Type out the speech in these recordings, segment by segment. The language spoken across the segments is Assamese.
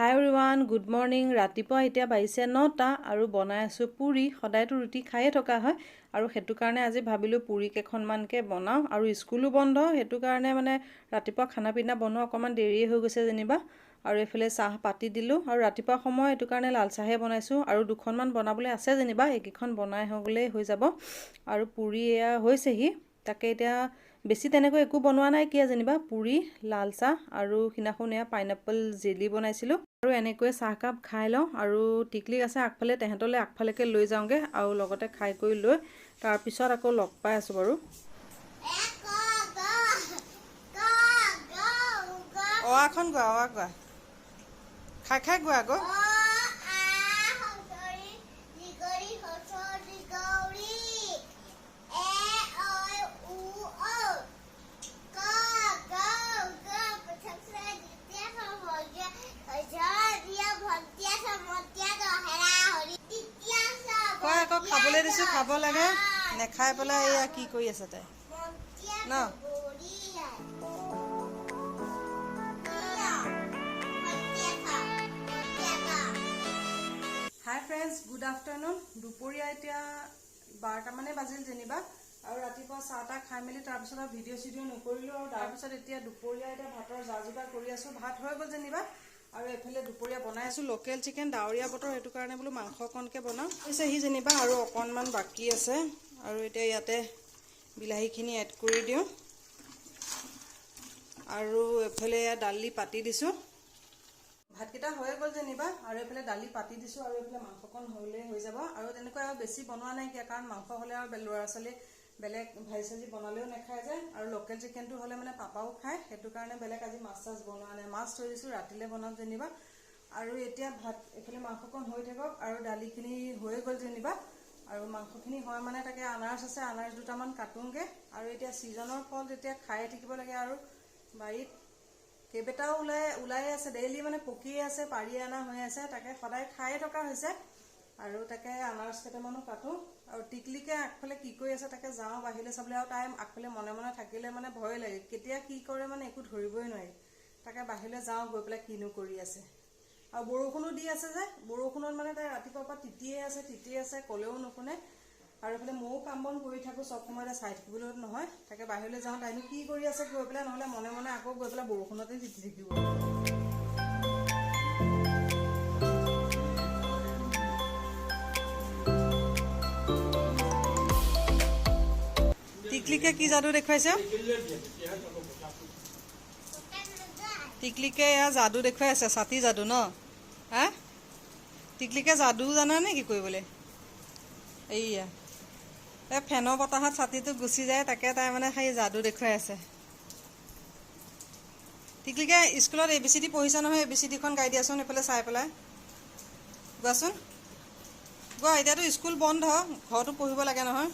হাই এভৰিৱান গুড মৰ্ণিং ৰাতিপুৱা এতিয়া বাজিছে নটা আৰু বনাই আছোঁ পুৰি। সদায়তো ৰুটি খায়ে থকা হয় আৰু সেইটো কাৰণে আজি ভাবিলোঁ পুৰি কেইখনমানকৈ বনাওঁ আৰু স্কুলো বন্ধ সেইটো কাৰণে মানে ৰাতিপুৱা খানা পিনা বনোৱা অকণমান দেৰিয়ে হৈ গৈছে যেনিবা। আৰু এইফালে চাহ পাতি দিলোঁ আৰু ৰাতিপুৱা সময় সেইটো কাৰণে লাল চাহে বনাইছোঁ আৰু দুখনমান বনাবলৈ আছে যেনিবা এইকেইখন বনাই হৈ গ'লেই হৈ যাব। আৰু পুৰি এয়া হৈছেহি তাকে এতিয়া বেছি তেনেকৈ একো বনোৱা নাই কিয়া যেনিবা? পুৰি লাল চাহ আৰু সিদিনাখন এয়া পাইনাপল জেলি বনাইছিলোঁ আৰু এনেকৈয়ে চাহকাপ খাই লওঁ আৰু টিকলিক আছে আগফালে তেহেঁতলৈ আগফালেকে লৈ যাওঁগৈ আৰু লগতে খাই কৰি লৈ তাৰপিছত আকৌ লগ পাই আছোঁ বাৰু। গোৱা। খাই খাই গোৱা আকৌ। খাব লাগে নেখাই পেলাই এয়া কি কৰি আছে তাই? ন? হাই ফ্ৰেণ্ডছ গুড আফটাৰনুন দুপৰীয়া এতিয়া বাৰটামানে বাজিল যেনিবা আৰু ৰাতিপুৱা চাহ তাহ খাই মেলি তাৰপিছত আৰু ভিডিঅ' চিডিঅ' নকৰিলোঁ আৰু তাৰপিছত এতিয়া দুপৰীয়া এতিয়া ভাতৰ যা যোগাৰ কৰি আছোঁ। ভাত হৈ গ'ল যেনিবা। আৰু এইফালে দুপৰীয়া বনাই আছোঁ লোকেল চিকেন ডাৱৰীয়া বতৰ সেইটো কাৰণে বোলো মাংস অকণকৈ বনাওঁ হৈছে সি যেনিবা আৰু অকণমান বাকী আছে আৰু এতিয়া ইয়াতে বিলাহীখিনি এড কৰি দিওঁ। আৰু এইফালে দালি পাতি দিছোঁ। ভাতকেইটা হৈ গ'ল যেনিবা আৰু এইফালে দালি পাতি দিছোঁ আৰু এইফালে মাংসকণ হ'লেই হৈ যাব। আৰু তেনেকৈ আৰু বেছি বনোৱা নাইকিয়া কাৰণ মাংস হ'লে আৰু ল'ৰা ছোৱালী বেলেগ ভাজি চাজি বনালেও নাখায় যে আৰু লোকেল চিকেনটো হ'লে মানে পাপাও খায় সেইটো কাৰণে বেলেগ আজি মাছ চাছ বনোৱা নাই। মাছ থৈ দিছোঁ ৰাতিলৈ বনাম যেনিবা। আৰু এতিয়া ভাত এইফালে মাংসকণ হৈ থাকক আৰু দালিখিনি হৈয়ে গ'ল যেনিবা। আৰু মাংসখিনি হয় মানে তাকে আনাৰস আছে আনাৰস দুটামান কাটোংগৈ। আৰু এতিয়া ছিজনৰ ফল যেতিয়া খায়ে থাকিব লাগে আৰু বাৰীত কেইবাটাও ওলাই ওলাই আছে। ডেইলি মানে পকিয়ে আছে পাৰি অনা হৈ আছে তাকে সদায় খায়ে থকা হৈছে। আৰু তাকে আনাৰস কেইটামানো কাটোঁ। আৰু টিকলিকে আগফালে কি কৰি আছে তাকে যাওঁ বাহিৰলৈ চাবলৈ আৰু তাই আগফালে মনে মনে থাকিলে মানে ভয় লাগে। কেতিয়া কি কৰে মানে একো ধৰিবই নোৱাৰি। তাকে বাহিৰলৈ যাওঁ গৈ পেলাই কিনো কৰি আছে। আৰু বৰষুণো দি আছে যে বৰষুণত মানে তাই ৰাতিপুৱাৰ পৰা তিতিয়ে আছে তিতিয়ে আছে ক'লেও নুশুনে। আৰু এইফালে ময়ো কাম বন কৰি থাকোঁ চব সময়তে চাই থাকিবলৈ নহয়। তাকে বাহিৰলৈ যাওঁ তাইনো কি কৰি আছে গৈ পেলাই নহ'লে মনে মনে আকৌ গৈ পেলাই বৰষুণতে তিতি থাকিব। টিকলিকে কি যাদু দেখুৱাইছে? টিকলিকে এয়া যাদু দেখুৱাই আছে ছাতি যাদু ন? হা? টিকলিকে যাদু জানা নে কি কৰিবলৈ? এইয়া। এই ফেনৰ বতাহত ছাতিটো গুচি যায়, তাকে তাই মানে সেই যাদু দেখুৱাই আছে টিকলিকে স্কুলত এ বি চি ডি পঢ়িছা নহয় এ বি চি ডিখন গাই দিয়াচোন এইফালে চাই পেলাই। গোৱাচোন গোৱা এতিয়াতো স্কুল বন্ধ, ঘৰতো পঢ়িব লাগে নহয়।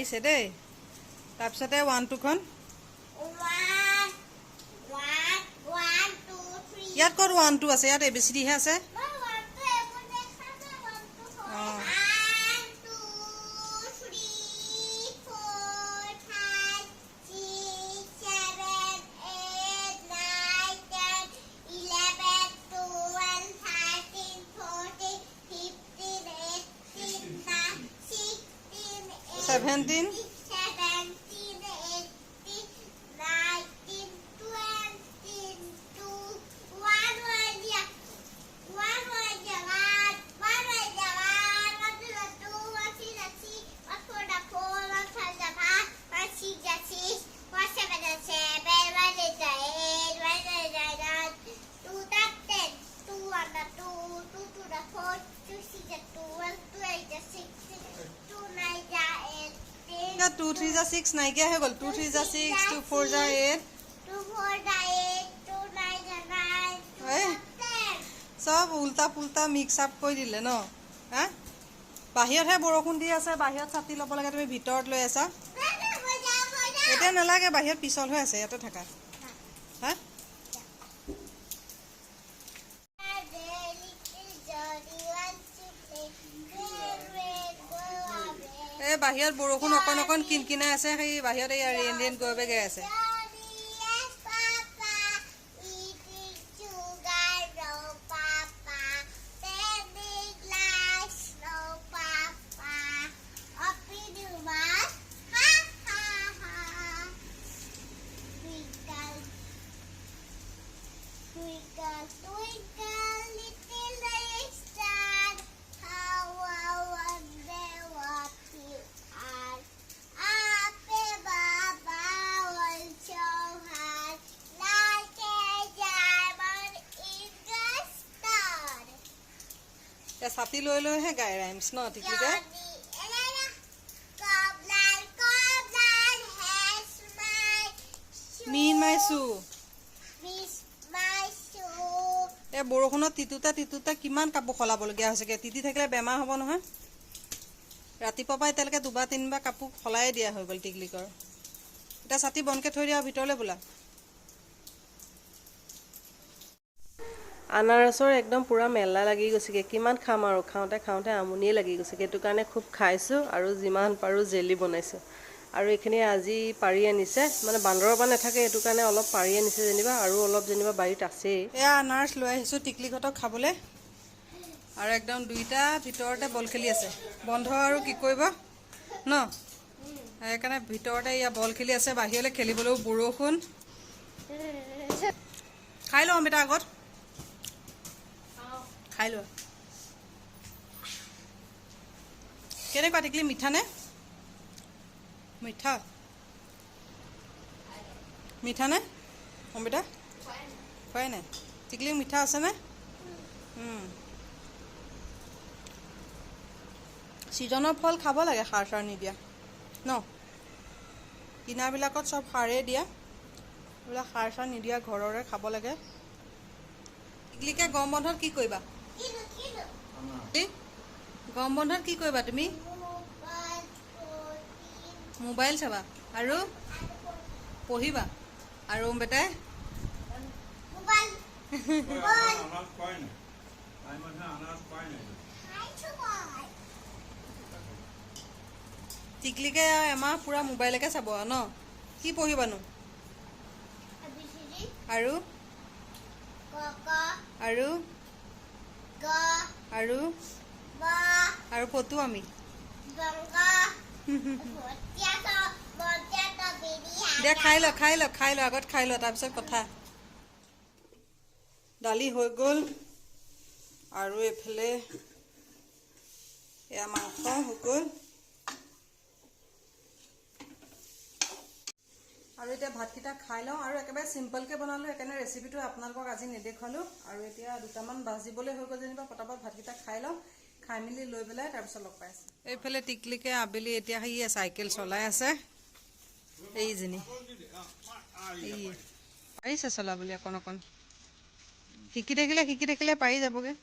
পাৰিছে দেই। তাৰপিছতে ওৱান টুখন ইয়াত ক'ত ওৱান টু আছে ইয়াত এ বি চি ডিহে আছে। সেভেন্টিন টু থ্ৰী জা ছিক্স নাইকিয়া হৈ গ'ল। টু থ্ৰী জা ছিক্স টু ফ'ৰ জা এইট. চব উল্টা পুল্টা মিক্স আপ কৰি দিলে ন? হা? বাহিৰতহে বৰষুণ দি আছে বাহিৰত ছাতি ল'ব লাগে তুমি ভিতৰত লৈ আছা. এতিয়া নালাগে বাহিৰত পিছল হৈ আছে ইয়াতে থাকা। হা? বাহিৰত বৰষুণ অকণ অকণ কিন কিনাই আছে সেই বাহিৰত এই ৰেইন গৈ গৈ আছে। ছাতি লৈ লৈহে গাই ৰাইমছ ন shoe. মিন মাই চু Miss my shoe. এই বৰষুণত তিতোতে তিতোতে কিমান কাপোৰ সলাবলগীয়া হৈছেগে তিতি থাকিলে বেমাৰ হ'ব নহয় ৰাতিপুৱাৰ পৰা এতিয়ালৈকে দুবাৰ তিনিবাৰ কাপোৰ সলাই দিয়া হৈ গ'ল টিকলিকৰ এতিয়া ছাতি বনকৈ থৈ দিয়া ভিতৰলৈ বোলা আনাৰসৰ একদম পূৰা মেলা লাগি গৈছেগৈ। কিমান খাম আৰু? খাওঁতে খাওঁতে আমনিয়ে লাগি গৈছেগৈ। সেইটো কাৰণে খুব খাইছোঁ আৰু যিমান পাৰোঁ জেলি বনাইছোঁ। আৰু এইখিনি আজি পাৰি আনিছে। মানে বান্দৰৰ পৰা নাথাকে সেইটো কাৰণে অলপ পাৰি আনিছে যেনিবা আৰু অলপ যেনিবা বাৰীত আছেই। এয়া আনাৰস লৈ আহিছোঁ টিকলিহঁতক খাবলৈ। আৰু একদম দুইটা ভিতৰতে বল খেলি আছে। বন্ধ আৰু কি কৰিব? ন? সেইকাৰণে ভিতৰতে এয়া বল খেলি আছে। বাহিৰলৈ খেলিবলৈও বৰষুণ। খাই লওঁ অমিতা আগত। খাই লোৱা। কেনেকুৱা টিকলি মিঠানে মিঠা। মিঠানে অমিতা খোৱাই নাই। টিকলি মিঠা আছেনে। ছিজনৰ ফল খাব লাগে সাৰ চাৰ নিদিয়া। ন? কিনাবিলাকত চব সাৰেই দিয়া। এইবিলাক সাৰ চাৰ নিদিয়া ঘৰৰে খাব লাগে। টিকলিকে গৰম বন্ধত কি কৰিবা? গৰম বন্ধত কি কৰিবা তুমি? মোবাইল চাবা আৰু পঢ়িবা। আৰু বেটাই. টিকলিকে এমাহ পূৰা মোবাইলকে চাব ন? কি পঢ়িবানো? আৰু? আৰু? আৰু? আৰু ফটো আমি? দিয়া খাই ল খাই ল খাই ল আগত খাই ল তাৰপিছত কথা। দালি হৈ গ'ল। আৰু এইফালে এয়া মাংস হৈ গ'ল। আৰু এতিয়া ভাতকেইটা খাই লওঁ আৰু একেবাৰে চিম্পলকৈ বনালোঁ সেইকাৰণে ৰেচিপিটো আপোনালোকক আজি নেদেখুৱালোঁ আৰু এতিয়া দুটামান বাজিবলৈ হৈ গ'ল যেনিবা পটাপট ভাতকেইটা খাই লওঁ খাই মেলি লৈ পেলাই তাৰপিছত লগ পাই আছোঁ। এইফালে টিকলিকে আবেলি এতিয়া সি চাইকেল চলাই আছে। এইজনী। এই। পাৰিছে চলাবলৈ অকণ অকণ। শিকি থাকিলে শিকি থাকিলে পাৰি যাবগৈ।